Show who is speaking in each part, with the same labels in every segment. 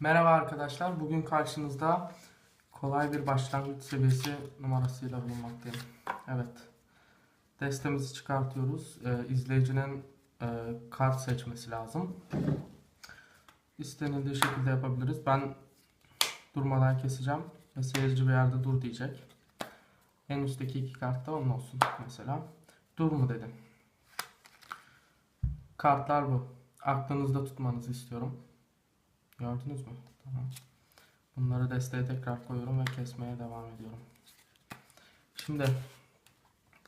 Speaker 1: Merhaba arkadaşlar. Bugün karşınızda kolay bir başlangıç seviyesi numarasıyla bulunmaktayım. Evet. Destemizi çıkartıyoruz. Ee, izleyicinin e, kart seçmesi lazım. İstenildiği şekilde yapabiliriz. Ben durmadan keseceğim ve seyirci bir yerde dur diyecek. En üstteki iki kart da onun olsun mesela. Dur mu dedim. Kartlar bu. Aklınızda tutmanızı istiyorum. Gördünüz mü? Tamam. Bunları desteğe tekrar koyuyorum ve kesmeye devam ediyorum. Şimdi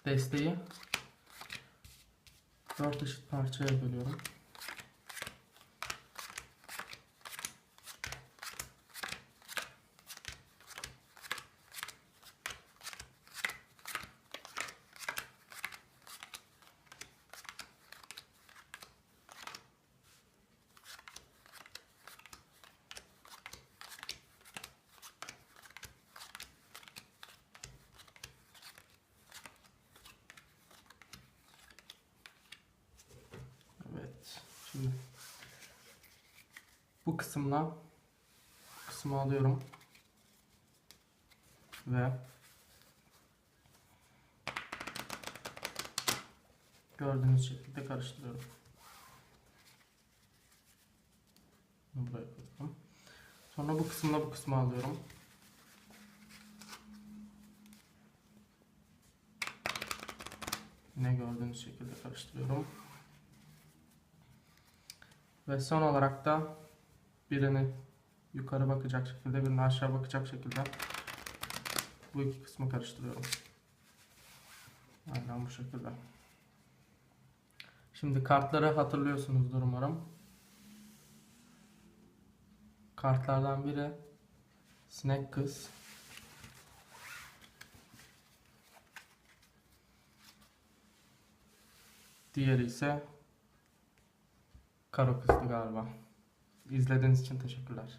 Speaker 1: desteği 4 eşit parçaya bölüyorum. Evet. Şimdi bu kısımla bu kısmı alıyorum ve gördüğünüz şekilde karıştırıyorum. Sonra bu kısımla bu kısmı alıyorum. Yine gördüğünüz şekilde karıştırıyorum. Ve son olarak da birini yukarı bakacak şekilde birini aşağı bakacak şekilde bu iki kısmı karıştırıyorum. Aynen bu şekilde. Şimdi kartları hatırlıyorsunuzdur umarım. Kartlardan biri sinek kız. Diğeri ise Karo kızdı galiba. İzlediğiniz için teşekkürler.